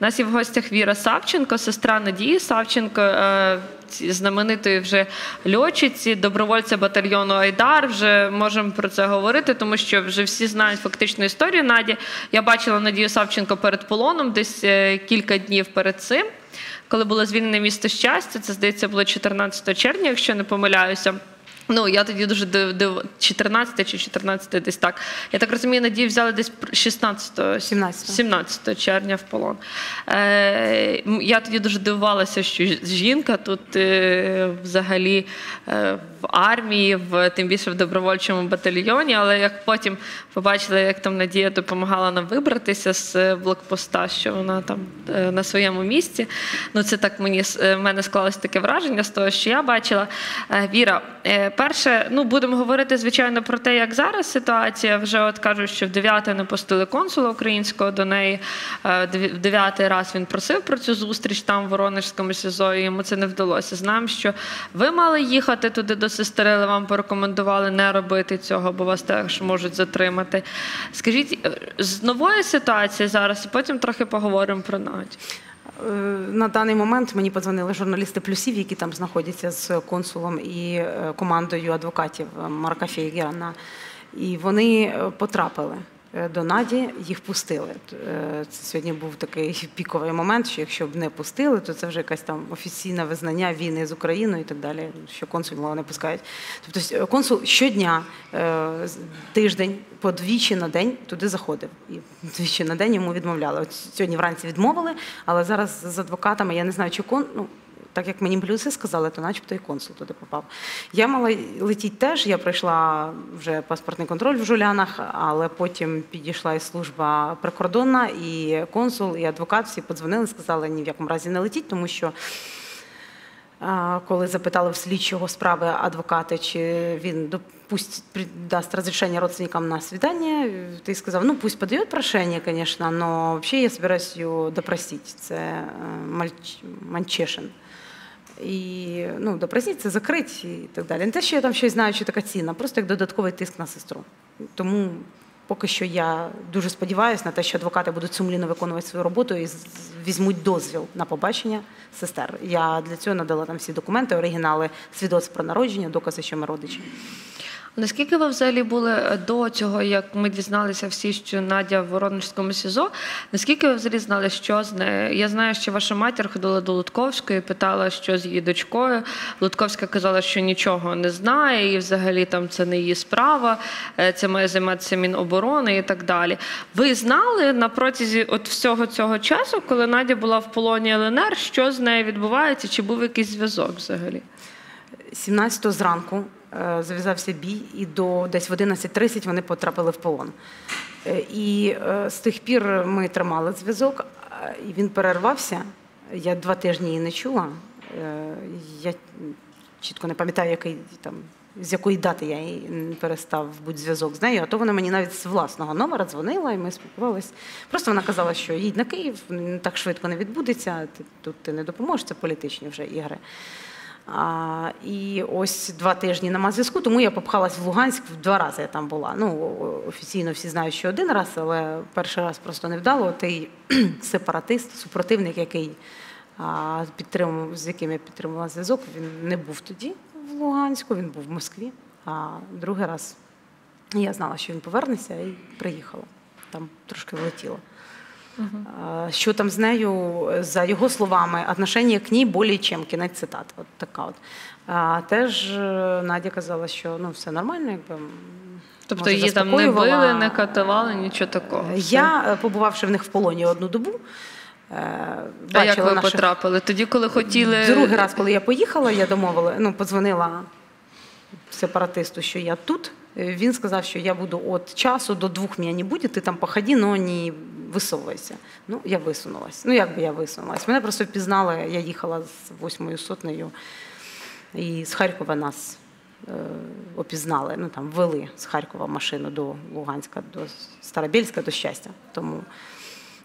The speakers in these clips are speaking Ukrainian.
У нас є в гостях Віра Савченко, сестра Надії Савченко, е, знаменитої вже льотчиці, добровольця батальйону Айдар. Вже можемо про це говорити, тому що вже всі знають фактичну історію Наді. Я бачила Надію Савченко перед полоном, десь е, кілька днів перед цим, коли було звільнене місто щастя. Це здається було 14 червня, якщо не помиляюся. Ну, я тоді дуже див, див 14 чи 14 десь так. Я так розумію, Надію взяли десь 16 17. 17 червня в полон. Е, я тоді дуже дивувалася, що жінка тут е, взагалі е, в армії, в тим більше в добровольчому батальйоні. Але як потім побачила, як там Надія допомагала нам вибратися з блокпоста, що вона там е, на своєму місці. Ну, це так мені е, в мене склалося таке враження з того, що я бачила. Е, Віра, е, перше, ну будемо говорити, звичайно, про те, як зараз ситуація. Вже от кажуть, що в 9 не пустили консула українського до неї. Е, В дев'ятий раз він просив про цю зустріч там в Воронежському СІЗО, і йому це не вдалося. Знаємо, що ви мали їхати туди до сестри, але вам порекомендували не робити цього, бо вас теж можуть затримати. Скажіть, е, з нової ситуації зараз, і потім трохи поговоримо про Надю. Е, На даний момент мені подзвонили журналісти плюсів, які там знаходяться з консулом і е, командою адвокатів Марка Фейгерна. І вони е, потрапили е, до Наді, їх пустили. Е, Це сьогодні був такий піковий момент, що якщо б не пустили, то це вже якась там офіційне визнання війни з Україною і так далі, що консул мало не пускають. Тобто е, консул щодня, е, тиждень, по двічі на день туди заходив. І двічі на день йому відмовляли. От сьогодні вранці відмовили, але зараз з адвокатами я не знаю, чи кон. Ну, так як мені плюси сказали, то начебто і консул туди попав. Я мала летіти теж, я пройшла вже паспортний контроль в Жулянах, але потім підійшла і служба прикордонна, і консул, і адвокат всі подзвонили, сказали, ні в якому разі не летіть, тому що коли запитали в слідчого справи адвоката, чи він допусть, даст разрешение родственникам на свидание, ты сказал, ну пусть подает прошение, конечно, но вообще я собираюсь ее допросить. Це е. Манчешин. І ну, допросити, це закрити і так далі. Не те, що я там щось знаю, що така ціна, просто як додатковий тиск на сестру. Тому поки що я дуже сподіваюся на те, що адвокати будуть сумлінно виконувати свою роботу і візьмуть дозвіл на побачення сестер. Я для цього надала там всі документи, оригінали, свідоцтв про народження, докази, що ми родичі. Наскільки ви взагалі були е, до цього, як ми дізналися всі, що Надя в Воронежському СІЗО? Наскільки ви взагалі знали, що з нею? Я знаю, що ваша матір ходила до Лутковської, питала, що з її дочкою. Лутковська казала, що нічого не знає, і взагалі там це не її справа, е, це має займатися Міноборони і так далі. Ви знали на протязі от всього цього часу, коли Надя була в полоні ЛНР, що з нею відбувається, чи був якийсь зв'язок взагалі? 17 зранку зав'язався бій, і до десь в 11.30 вони потрапили в полон. Е, І е, з тих пір ми тримали зв'язок, е, і він перервався. Я два тижні її не чула. Е, Я чітко не пам'ятаю, який там. З якої дати я їй перестав бути зв'язок з нею, а то вона мені навіть з власного номера дзвонила, і ми спілкувалися. Просто вона казала, що їдь на Київ, так швидко не відбудеться, ти, тут ти не допоможеш, це політичні вже ігри. І ось два тижні нема зв'язку, тому я попхалась в Луганськ два рази я там була. Ну, офіційно всі знають, що один раз, але перший раз просто не вдало. Той сепаратист, супротивник, який підтримував, з яким я підтримувала зв'язок, він не був тоді в Луганську, він був в Москві. А другий раз я знала, що він повернеться, і приїхала. Там трошки влетіла. Що там з нею, за його словами, отношення к ній более чем, кінець цитат. От така от. А, теж е, Надя казала, що ну, все нормально, якби. Тобто її там не били, не катували, нічого такого. Я, е, побувавши в них в полоні одну добу, е, А як ви наших... потрапили? Тоді, коли хотіли. Другий раз, коли я поїхала, я домовила, ну, подзвонила сепаратисту, що я тут. Е, Він сказав, що я буду від часу до двох мене не буде, ти там походи, але не висовуйся. Ну, я висунулась. Ну, як би я висунулась? Мене просто впізнали, я їхала з восьмою сотнею, і з Харкова нас е, опізнали. Ну, там вели з Харкова машину до Луганська, до Старобільська, до щастя. Тому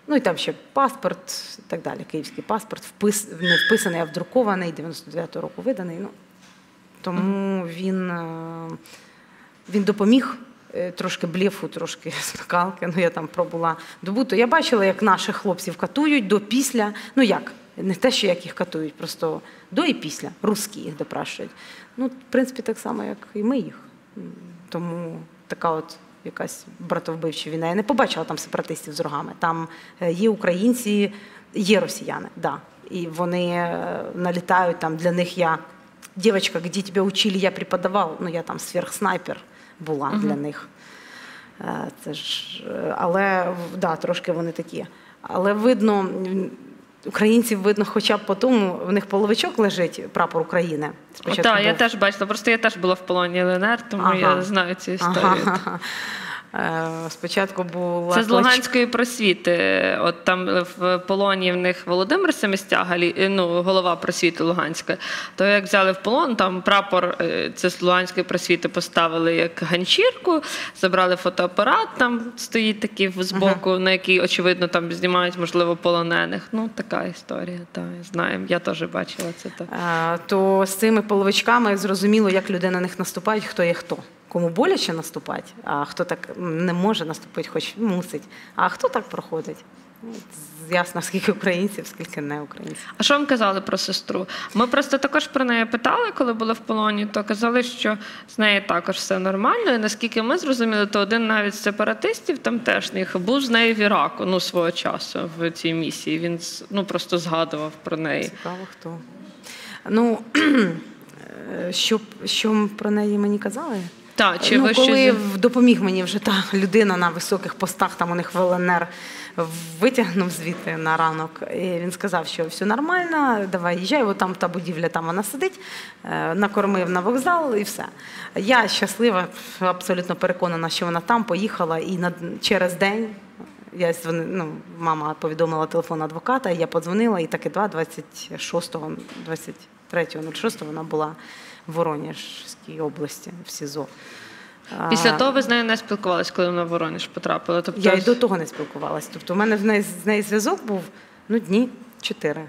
Ну і там ще паспорт і так далі. Київський паспорт, впис, не вписаний, а вдрукований, 99-го року виданий. Ну, тому він, е, він допоміг е, трошки блефу, трошки смикалки. Ну, я там пробула добу, то я бачила, як наших хлопців катують до після. Ну як? Не те, що як їх катують, просто до і після. Русські їх допрашують. Ну, в принципі, так само, як і ми їх. Тому така от якась братовбивча війна. Я не побачила там сепаратистів з рогами. Там е, є українці, є росіяни, да. І вони е, налітають там. Для них я дівчинка, де тебе учили, я преподавав. Ну я там сверхснайпер була для них. Е, Це ж, але да, трошки вони такі. Але видно, українців видно, хоча б по тому, в них половичок лежить прапор України. Спочатку Так, я теж бачила. Просто я теж була в полоні ЛНР, тому Ага. я знаю цю історію. Ага. Е, Спочатку була Це з Луганської просвіти. От там в полоні в них Володимир Семистяга, ну, голова просвіти Луганської. То як взяли в полон, там прапор е, це з Луганської просвіти поставили як ганчірку, забрали фотоапарат, там стоїть такий збоку, на який, очевидно, там знімають, можливо, полонених. Ну, така історія. Так, знаємо. Я теж бачила це так. Е, то з цими половичками зрозуміло, як люди на них наступають, хто є хто. Кому боляче наступати, а хто так не може наступити, хоч мусить. А хто так проходить? Ну, Ясно, скільки українців, скільки не українців. А що вам казали про сестру? Ми просто також про неї питали, коли були в полоні, то казали, що з нею також все нормально. І наскільки ми зрозуміли, то один навіть з сепаратистів тамтешніх був з нею в Іраку ну, свого часу в цій місії. Він ну, просто згадував про неї. Цікаво, хто. Ну, е, що, що про неї мені казали? Так, чи ну, ви коли щось... допоміг мені вже та людина на високих постах, там у них в ЛНР витягнув звідти на ранок. І він сказав, що все нормально, давай їжджай, от там та будівля, там вона сидить, е, накормив на вокзал і все. Я щаслива, абсолютно переконана, що вона там поїхала і на, через день. Я дзвони- ну, мама повідомила телефон адвоката, і я подзвонила, і таки два, 26-го, 23.06 вона була в Воронежській області в СІЗО. Після А, того ви з нею не спілкувалися, коли вона в Воронеж потрапила. Тобто... я і до того не спілкувалася. Тобто, у мене в неї, з нею зв'язок був ну, дні чотири.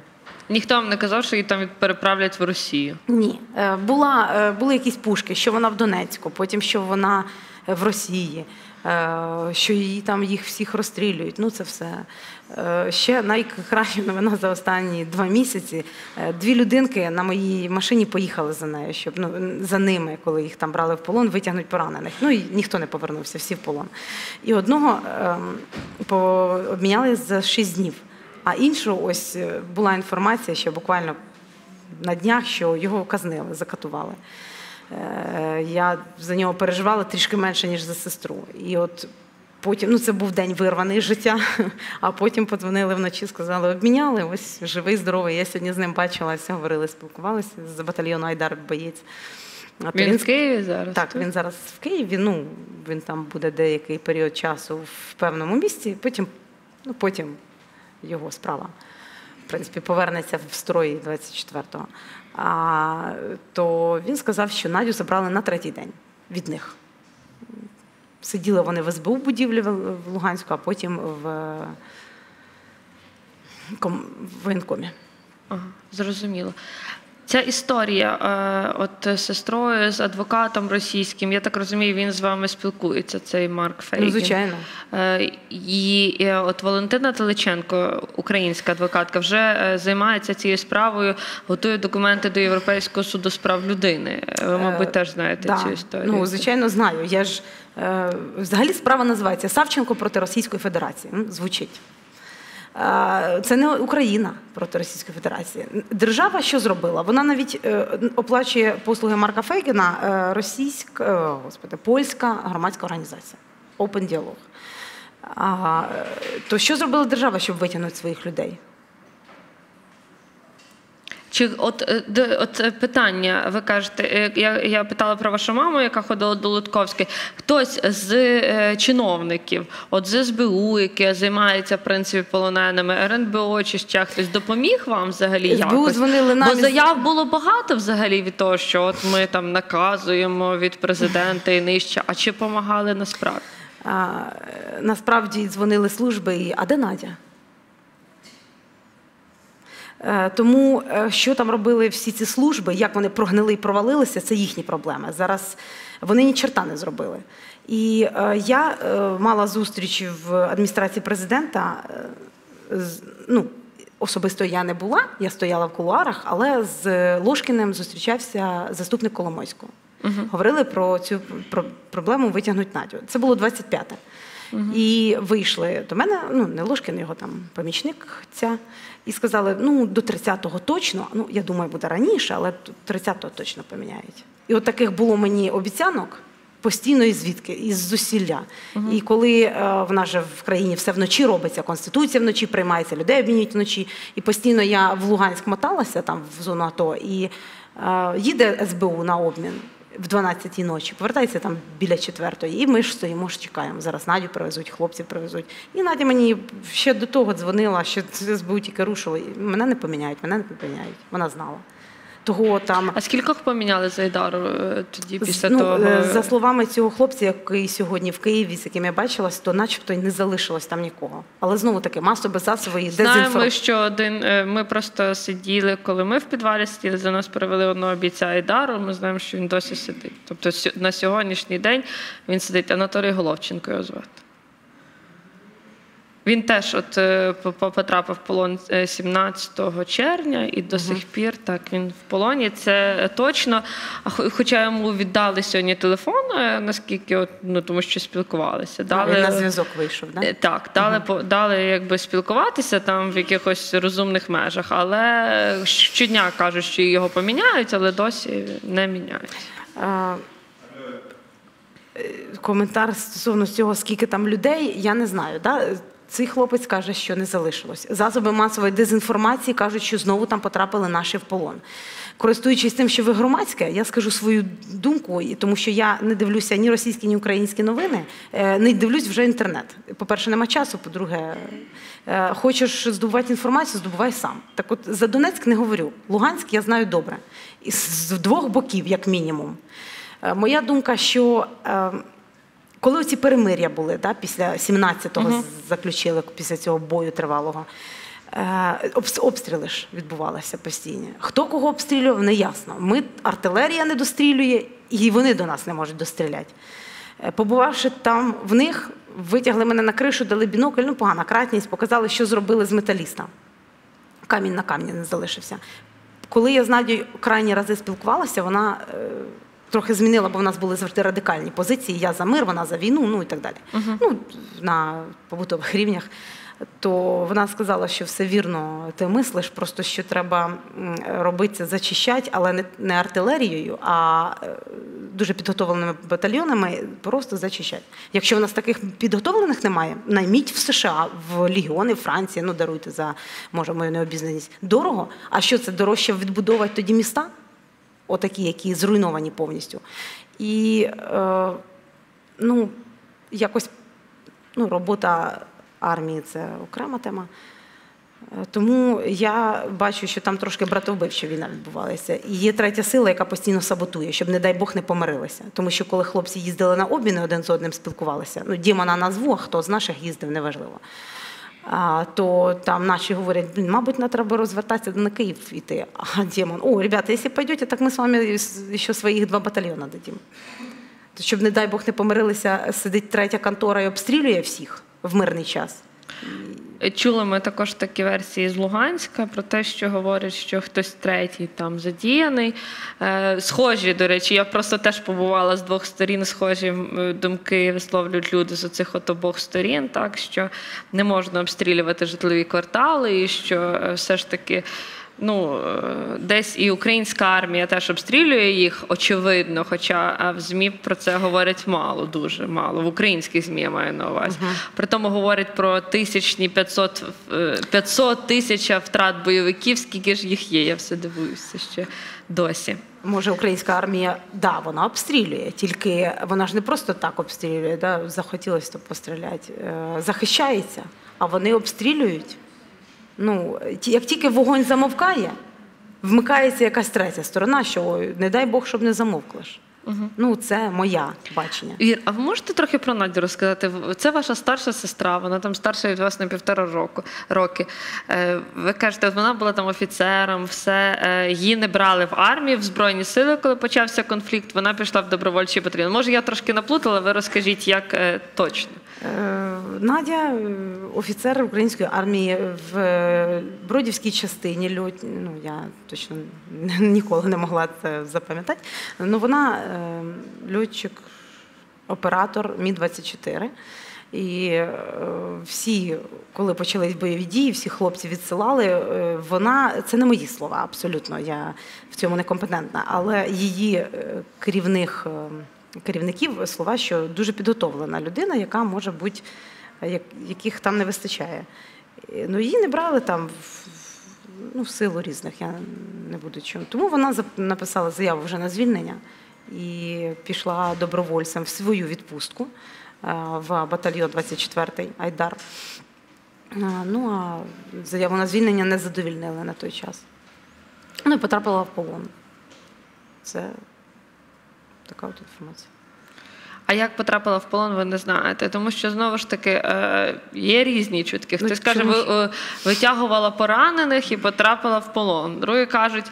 Ніхто вам не казав, що її там переправлять в Росію. Ні, Е, була, е, були якісь пушки, що вона в Донецьку, потім що вона в Росії, е, що її там їх всіх розстрілюють. Ну це все. Е, Ще найкраща новина за останні два місяці. Е, Дві людинки на моїй машині поїхали за нею, щоб ну за ними, коли їх там брали в полон, витягнуть поранених. Ну і ніхто не повернувся, всі в полон. І одного ем, по обміняли за шість днів. А іншу ось е, була інформація, що буквально на днях, що його казнили, закатували. Е, Я за нього переживала трішки менше, ніж за сестру. І от потім, ну це був день вирваний з життя, а потім подзвонили вночі, сказали, обміняли, ось живий, здоровий. Я сьогодні з ним бачилася, говорили, спілкувалися з батальйону Айдар боєць. А то Він в Києві зараз? так, він зараз в Києві. Ну він там буде деякий період часу в певному місці. Потім, ну потім його справа. В принципі, повернеться в строй 24-го. А, то він сказав, що Надю забрали на третій день від них. Сиділи вони в СБУ будівлі в Луганську, а потім в, в воєнкомі. Ага, зрозуміло. Ця історія, е, от сестрою, з адвокатом російським, я так розумію, він з вами спілкується, цей Марк Фейгін. Ну, звичайно. Е, І, от Валентина Теличенко, українська адвокатка, вже е, займається цією справою, готує документи до Європейського суду з прав людини. Е, Ви, мабуть, теж знаєте Да. цю історію. Ну, звичайно, знаю. Я ж е, взагалі справа називається Савченко проти Російської Федерації. Звучить. Це не Україна проти Російської Федерації. Держава що зробила? Вона навіть е, оплачує послуги Марка Фейгена е, російська, е, господи, польська громадська організація. Open Dialog. А, е, то що зробила держава, щоб витягнути своїх людей? Чи от, е, от е, питання, ви кажете, е, я, я питала про вашу маму, яка ходила до Лутковської. Хтось з е, чиновників, от з СБУ, яке займається в принципі полоненими, РНБО чи ще хтось допоміг вам взагалі СБУ якось? дзвонили нам Бо заяв було багато взагалі від того, що от ми там наказуємо від президента і нижче. А чи допомагали насправді? А, насправді дзвонили служби, і а де Надя? Е, Тому е, що там робили всі ці служби, як вони прогнили і провалилися, це їхні проблеми. Зараз вони ні черта не зробили. І е, я мала зустріч в адміністрації президента. Ну, особисто я не була, я стояла в кулуарах, але з Ложкіним зустрічався заступник Коломойського. Угу. Говорили про цю про проблему витягнути Надю. Це було 25-те. Угу. І вийшли до мене, ну не Ложкін, його там помічник ця, і сказали: ну, до 30-го точно, ну я думаю, буде раніше, але 30-го точно поміняють. І от таких було мені обіцянок постійно і звідки, із зусилля. Угу. І коли е, в нас же в країні все вночі робиться, конституція вночі приймається, людей обмінюють вночі. І постійно я в Луганськ моталася там в зону АТО, і е, їде СБУ на обмін. В 12-й ночі повертається там біля четвертої, і ми ж стоїмо ж чекаємо. Зараз Надю привезуть, хлопців привезуть. І Надя мені ще до того дзвонила, що СБУ тільки рушило. Мене не поміняють, мене не поміняють. Вона знала того там. А скількох поміняли за Айдару е, тоді після ну, того? Е, за словами цього хлопця, який сьогодні в Києві, з яким я бачилась, то начебто й не залишилось там нікого. Але знову таки масово засоби Знаємо, що один е, ми просто сиділи, коли ми в підвалі сиділи, за нас привели одного бійця Айдару. Ми знаємо, що він досі сидить. Тобто на сьогоднішній день він сидить Анатолій Головченко його звати. Він теж от е, потрапив в полон 17 е, червня, і до сих пір так він в полоні. Це точно. Хоча йому віддали сьогодні телефон, е, наскільки от, ну тому що спілкувалися. Дали він на зв'язок вийшов, да? так? Дали угу. дали якби спілкуватися там в якихось розумних межах, але щодня кажуть, що його поміняють, але досі не міняють. А... Коментар стосовно цього, скільки там людей, я не знаю. Да? Цей хлопець каже, що не залишилось. Засоби масової дезінформації кажуть, що знову там потрапили наші в полон. Користуючись тим, що ви громадське, я скажу свою думку, тому що я не дивлюся ні російські, ні українські новини, е, не дивлюсь вже інтернет. По-перше, нема часу. По-друге, е, хочеш здобувати інформацію, здобувай сам. Так, от за Донецьк не говорю. Луганськ я знаю добре, з двох боків, як мінімум. Е, моя думка, що коли ці перемир'я були, да, після 17-го uh заключили після цього бою тривалого, е, обстріли ж відбувалися постійно. Хто кого обстрілював, не ясно. Ми артилерія не дострілює, і вони до нас не можуть достріляти. Е, побувавши там в них, витягли мене на кришу, дали бінокль, ну погана кратність, показали, що зробили з металіста. Камінь на камні не залишився. Коли я з Надією крайні рази спілкувалася, вона е, трохи змінила, бо в нас були завжди радикальні позиції. Я за мир, вона за війну, ну і так далі. Uh-huh. Ну, На побутових рівнях. То вона сказала, що все вірно ти мислиш, просто що треба робити зачищати, але не артилерією, а е, дуже підготовленими батальйонами просто зачищати. Якщо в нас таких підготовлених немає, найміть в США, в Легіони, в Франції, ну даруйте за може мою необізнаність. Дорого. А що це дорожче відбудовувати тоді міста? Отакі, які зруйновані повністю. І е, ну, якось ну, робота армії це окрема тема. Е, тому я бачу, що там трошки братовбивча війна відбувалася. І є третя сила, яка постійно саботує, щоб, не дай Бог, не помирилися. Тому що коли хлопці їздили на обміни, один з одним спілкувалися, ну Діма на назву, а хто з наших їздив, неважливо то там наші говорять, блін, мабуть, не треба розвертатися на Київ йти. А Демон, о, ребята, якщо пойдете, так ми з вами ще своїх два батальйони дадим. Щоб, не дай Бог, не помирилися, сидить третя контора і обстрілює всіх в мирний час. Чули ми також такі версії з Луганська про те, що говорять, що хтось третій там задіяний. Е, схожі, до речі, я просто теж побувала з двох сторін, схожі думки висловлюють люди з оцих от обох сторін, так що не можна обстрілювати житлові квартали, і що е, все ж таки ну, е, десь і українська армія теж обстрілює їх, очевидно, хоча в ЗМІ про це говорять мало, дуже мало. В українських ЗМІ я маю на увазі. Uh-huh. При тому говорять про тисячні 500 500 е, тисяч втрат бойовиків, скільки ж їх є. Я все дивуюся ще досі. Може, українська армія, да, вона обстрілює, тільки вона ж не просто так обстрілює, да, захотілося постріляти, е, захищається, а вони обстрілюють. Ну, Як тільки вогонь замовкає, вмикається якась третя сторона, що не дай Бог, щоб не замовкла ж. Ну, це моя бачення. Ір, а ви можете трохи про Надю розказати? Це ваша старша сестра, вона там старша від вас на півтора року роки. Е, Ви кажете, от вона була там офіцером, все е, її не брали в армію, в Збройні сили, коли почався конфлікт. Вона пішла в добровольчий батальйон. Може, я трошки наплутала, ви розкажіть, як е, точно. Е, Надя, е, офіцер української армії в е, Бродівській частині. Ну, я точно ніколи не могла це запам'ятати. Ну, вона льотчик, оператор Мі-24. І е, всі, коли почались бойові дії, всі хлопці відсилали. Вона це не мої слова, абсолютно. Я в цьому некомпетентна. Але її керівних керівників слова, що дуже підготовлена людина, яка може бути, яких там не вистачає. Ну, її не брали там в, ну, в силу різних, я не буду чому. Тому вона написала заяву вже на звільнення і пішла добровольцем в свою відпустку е, в батальйон 24-й Айдар. Е, Ну, а заяву на звільнення не задовільнили на той час. Ну і потрапила в полон. Це така от інформація. А як потрапила в полон, ви не знаєте, тому що знову ж таки е, є різні чутки. Ну, Хтось каже, е, витягувала поранених і потрапила в полон. Другі кажуть,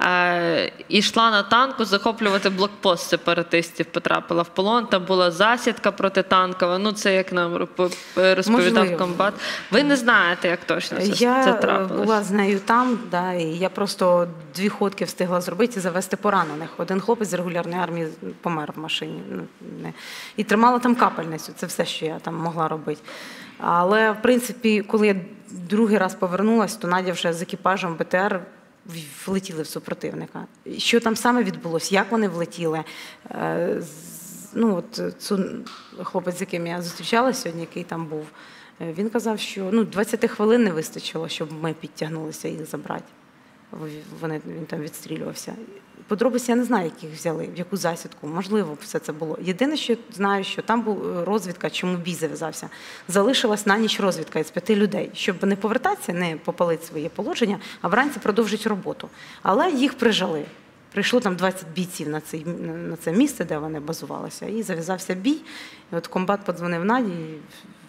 е, йшла на танку захоплювати блокпост сепаратистів, потрапила в полон. Там була засідка протитанкова. Ну це як нам ро- е, розповідав Можливо. комбат. Ви не знаєте, як точно це, Я це е, трапилось. була з нею там, да, і я просто дві ходки встигла зробити і завести поранених. Один хлопець з регулярної армії помер в машині. Ну. І тримала там капельницю. Це все, що я там могла робити. Але, в принципі, коли я другий раз повернулася, то Надя вже з екіпажем БТР влетіли в супротивника. І Що там саме відбулося, як вони влетіли? Е, Ну, от цю хлопець, з яким я зустрічалася сьогодні, який там був, е, він казав, що ну, 20 хвилин не вистачило, щоб ми підтягнулися їх забрати. Вони, він там відстрілювався. Подробиці я не знаю, яких взяли, в яку засідку. Можливо, все це було. Єдине, що знаю, що там була розвідка, чому бій зав'язався. Залишилась на ніч розвідка із п'яти людей, щоб не повертатися, не попалити своє положення, а вранці продовжити роботу. Але їх прижали. Прийшло там 20 бійців на, цей, на це місце, де вони базувалися, і зав'язався бій. І от комбат подзвонив Наді, і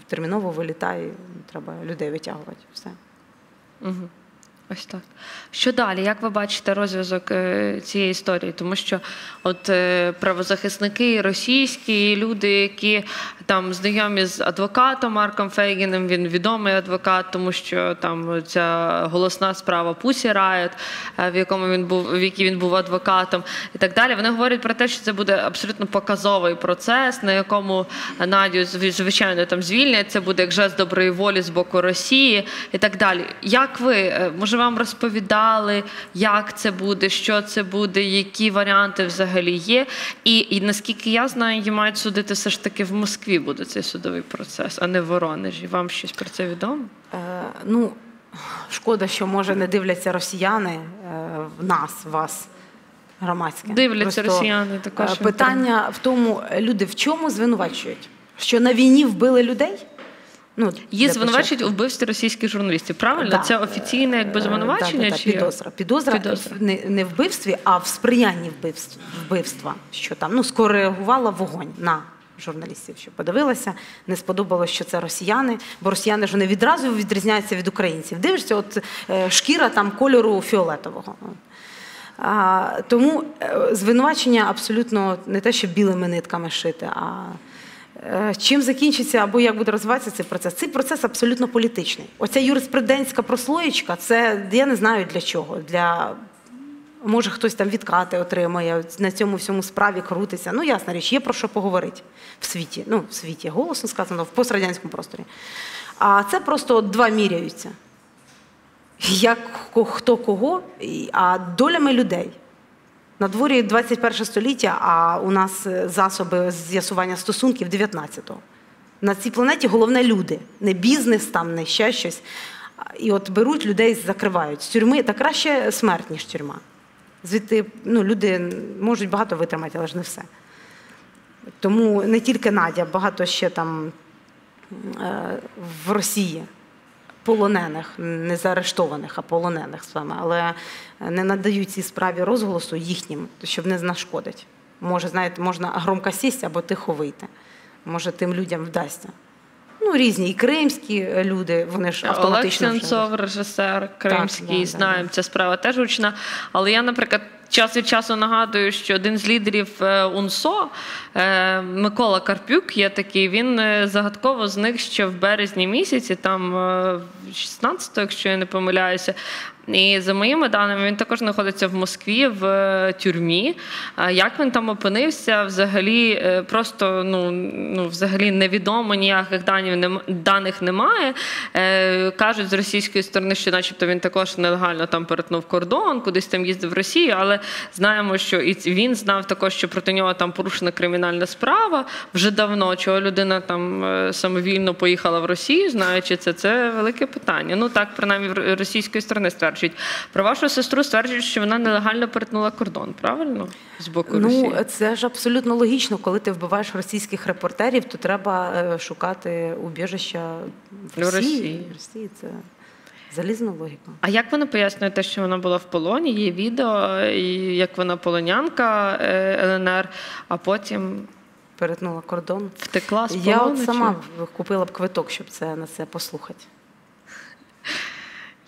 терміново вилітає, треба людей витягувати. Все. Угу. Ось так. Що далі? Як ви бачите розв'язок е, цієї історії? Тому що от е, правозахисники російські, люди, які там знайомі з адвокатом Марком Фейгіним, він відомий адвокат, тому що там ця голосна справа Пусі Райот, в якому він був, в якій він був адвокатом, і так далі. Вони говорять про те, що це буде абсолютно показовий процес, на якому Надю звичайно там звільнять. Це буде як жест доброї волі з боку Росії і так далі. Як ви е, може вам розповідали, як це буде, що це буде, які варіанти взагалі є? І, і наскільки я знаю, її мають судити все ж таки в Москві буде цей судовий процес, а не в Воронежі. Вам щось про це відомо? Е, ну, шкода, що може не дивляться росіяни е, в нас, вас. Громадське Дивляться росіяни також е, Питання в тому, люди в чому звинувачують? Що на війні вбили людей? Ну, Її звинувачують у вбивстві російських журналістів. Правильно? Да. Це офіційне якби Е, звинувачення? да, да, да, чи підозра. Підозра, Підозра. Не, не вбивстві, а в сприянні вбивств, вбивства. Що там ну, скоригувала вогонь на журналістів, що подивилася, не сподобалось, що це росіяни, бо росіяни ж вони відразу відрізняються від українців. Дивишся, от е, шкіра там кольору фіолетового. А, тому е, звинувачення абсолютно не те, що білими нитками шити, а чим закінчиться або як буде розвиватися цей процес. Цей процес абсолютно політичний. Оця юриспрудентська прослоєчка, це я не знаю для чого. Для може хтось там відкати отримає на цьому всьому справі крутиться. Ну, ясна річ, є про що поговорити в світі. Ну, в світі голосно сказано, в пострадянському просторі. А це просто два міряються як хто кого, а долями людей. На дворі 21 століття, а у нас е, засоби з'ясування стосунків 19-го. На цій планеті головне люди, не бізнес, там, не ще щось. І от беруть людей, закривають з тюрми, та краще смерть, ніж тюрма. Звідти ну, люди можуть багато витримати, але ж не все. Тому не тільки Надя, багато ще там е, в Росії полонених, не заарештованих, а полонених саме, але не надають цій справі розголосу їхнім, щоб не нашкодить. Може, знаєте, можна громко сісти або тихо вийти. Може, тим людям вдасться. Ну, різні і кримські люди, вони ж автоматично. Олег Сенцов, режисер кримський, Так, да, знаємо, да, ця справа теж гучна. Але я, наприклад, час від часу нагадую, що один з лідерів е, УНСО е, Микола Карпюк є такий. Він е, загадково зник ще в березні місяці, там 16-го, якщо я не помиляюся. І за моїми даними, він також знаходиться в Москві в е, тюрмі. Як він там опинився, взагалі е, просто ну, ну взагалі невідомо ніяких нем- даних немає. Е, Кажуть з російської сторони, що, начебто, він також нелегально там перетнув кордон, кудись там їздив в Росію, але знаємо, що і він знав також, що проти нього там порушена кримінальна справа вже давно. Чого людина там самовільно поїхала в Росію, знаючи це, це велике питання. Ну так, принаймні, російської сторони стверджують. Про вашу сестру стверджують, що вона нелегально перетнула кордон, правильно? З боку Росії. Ну, це ж абсолютно логічно. Коли ти вбиваєш російських репортерів, то треба е, шукати убіжища в В Росії. Росії. В Росії це залізна логіка. А як вона пояснює те, що вона була в полоні? Є відео, і як вона полонянка е, ЛНР, а потім Перетнула кордон. втекла з полону? Я от сама б купила б квиток, щоб це на це послухати.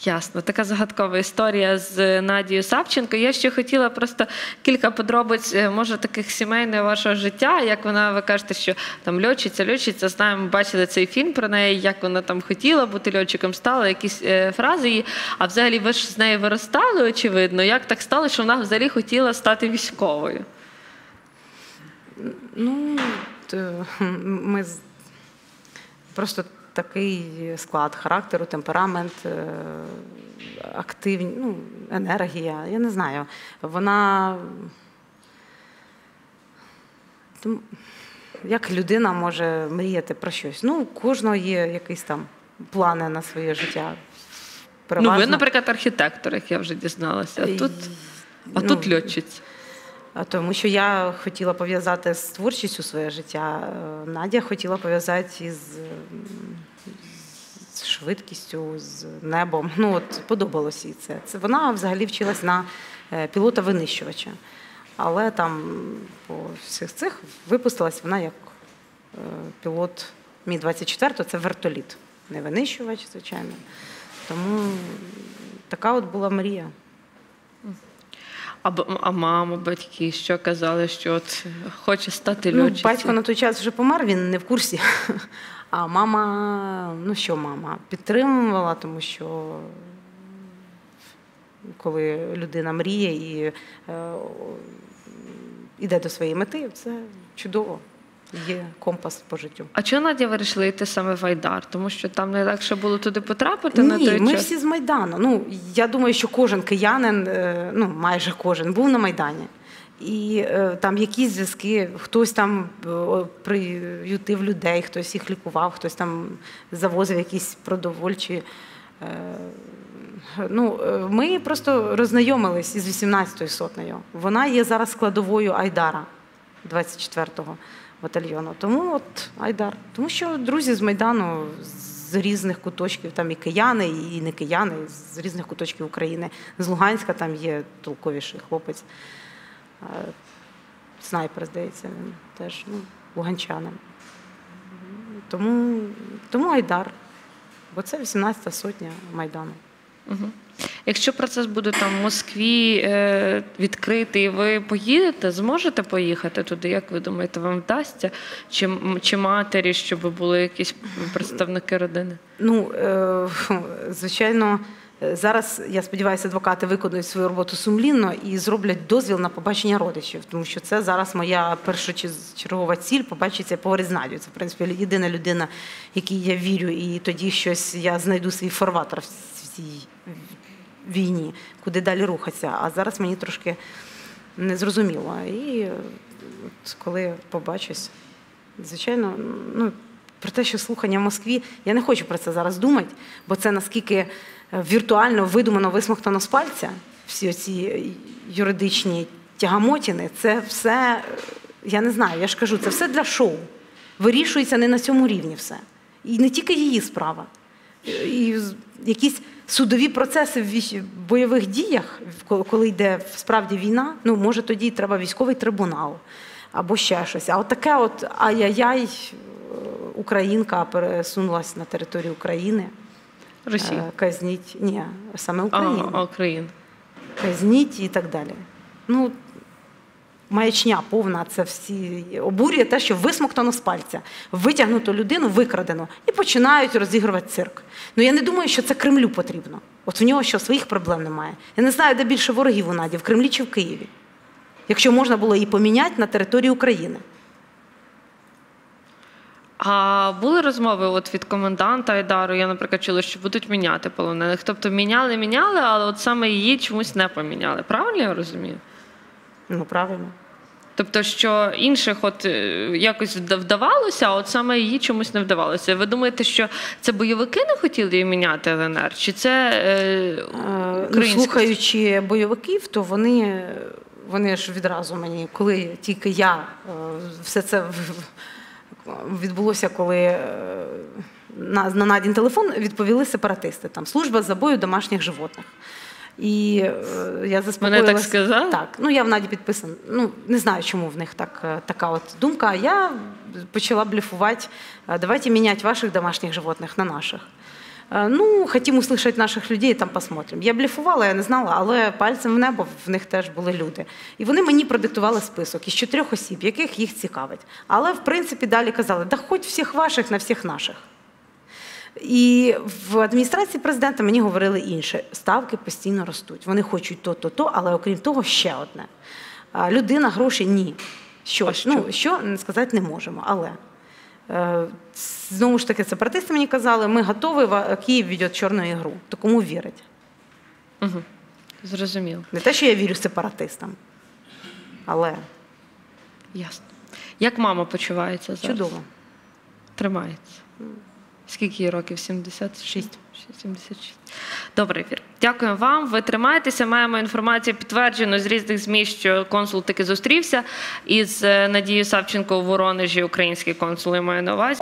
Ясно, така загадкова історія з Надією Савченко. Я ще хотіла просто кілька подробиць, е, може, таких сімейного вашого життя. Як вона, ви кажете, що там льотчиця, льотчиця, знаємо, бачили цей фільм про неї, як вона там хотіла бути льотчиком, стала, якісь е, фрази її. А взагалі ви ж з нею виростали, очевидно. Як так стало, що вона взагалі хотіла стати військовою? Ну, то, ми просто такий склад характеру, темперамент, е, активні, ну, енергія. Я не знаю. Вона. Як людина може мріяти про щось? Ну, у кожного є якісь там плани на своє життя. Ну, ви, наприклад, архітектор, як я вже дізналася. А тут, а Ну, тут льотчиця. А Тому що я хотіла пов'язати з творчістю своє життя. Е, Надя хотіла пов'язати із з швидкістю, з небом. Ну от подобалося їй це. Це вона взагалі вчилась на е, пілота винищувача. Але там по всіх цих випустилась вона як е, пілот Мі-24, це вертоліт, не винищувач, звичайно. Тому така от була мрія. А, а мама, батьки, що казали, що от хоче стати Ну, батько на той час вже помер, він не в курсі. А мама, ну що мама, підтримувала, тому що коли людина мріє і е, йде до своєї мети, це чудово. Є компас по життю. А чого Надя вирішила йти саме в Айдар? Тому що там не легше було туди потрапити на Ні, той ми час? всі з Майдану. Ну, я думаю, що кожен киянин, е, ну майже кожен, був на Майдані. І е, там якісь зв'язки, хтось там е, приютив людей, хтось їх лікував, хтось там завозив якісь продовольчі. Е, ну, ми просто роззнайомились із 18-ю сотнею. Вона є зараз складовою Айдара 24-го батальйону. Тому от Айдар. Тому що друзі з Майдану з різних куточків, там і кияни, і не кияни, з різних куточків України. З Луганська там є толковіший хлопець. Снайпер, здається, він теж ну, луганчанин. Тому, тому Айдар. Бо це 18-та сотня Майдану. Угу. Якщо процес буде там в Москві е, відкритий, ви поїдете, зможете поїхати туди? Як ви думаєте, вам вдасться? Чи, чи матері, щоб були якісь представники родини? Ну, е, звичайно, е, зараз я сподіваюся, адвокати виконують свою роботу сумлінно і зроблять дозвіл на побачення родичів, тому що це зараз моя першочергова ціль побачитися поговорити з Надю. Це в принципі єдина людина, якій я вірю, і тоді щось я знайду свій фарватер в цій війні, куди далі рухатися. А зараз мені трошки незрозуміло. І е, коли побачусь, звичайно, ну. Про те, що слухання в Москві, я не хочу про це зараз думати, бо це наскільки е, віртуально видумано висмоктано з пальця, всі ці юридичні тягамотіни, це все, е, я не знаю, я ж кажу, це все для шоу. Вирішується не на цьому рівні все. І не тільки її справа. і якісь судові процеси в бойових діях, коли йде справді війна, ну може тоді треба військовий трибунал або ще щось. А от таке от ай-яй-яй, е, українка пересунулася на територію України. Росії. Е, Казніть, ні, саме Україна. а, Україна. Казніть і так далі. Ну, маячня повна, це всі обурює те, що висмоктано з пальця, витягнуто людину, викрадено, і починають розігрувати цирк. Ну я не думаю, що це Кремлю потрібно. От в нього що своїх проблем немає. Я не знаю, де більше ворогів у Наді, в Кремлі чи в Києві. Якщо можна було її поміняти на території України. А були розмови от від коменданта Айдару, я, наприклад, чула, що будуть міняти полонених. Тобто міняли, міняли, але от саме її чомусь не поміняли. Правильно я розумію? Ну, правильно. Тобто, що інших от е, якось вдавалося, а от саме її чомусь не вдавалося. Ви думаєте, що це бойовики не хотіли її міняти ЛНР? Чи це е, Ну, слухаючи бойовиків, то вони, вони ж відразу мені, коли тільки я е, все це відбулося, коли е, на, на Надін телефон відповіли сепаратисти, там служба забою домашніх животних. І е, я заспокоїлась. так сказали? Так, ну я в Наді підписана. Ну не знаю, чому в них так, е, така от думка. Я почала блефувати. е, Давайте міняти ваших домашніх животних на наших. Ну, хотім услышать наших людей, там посмотрим. Я блефувала, я не знала, але пальцем в небо в них теж були люди. І вони мені продиктували список із чотирьох осіб, яких їх цікавить. Але в принципі далі казали, да хоч всіх ваших на всіх наших. І в адміністрації президента мені говорили інше: ставки постійно ростуть. Вони хочуть то, то, то, але окрім того, ще одне. Людина, гроші ні. Що, що? ну, що сказати не можемо. Але е, знову ж таки, сепаратисти мені казали, ми готові, Київ веде чорну ігру. То кому вірить? Угу. Зрозуміло. Не те, що я вірю сепаратистам, але Ясно. Як мама почувається зараз? чудово. Тримається. Скільки їй років? 76? 76. Добрий ефір. Дякую вам. Ви тримаєтеся. Маємо інформацію підтверджену з різних ЗМІ, що консул таки зустрівся із е, Надією Савченко у Воронежі, український консул, я маю на увазі.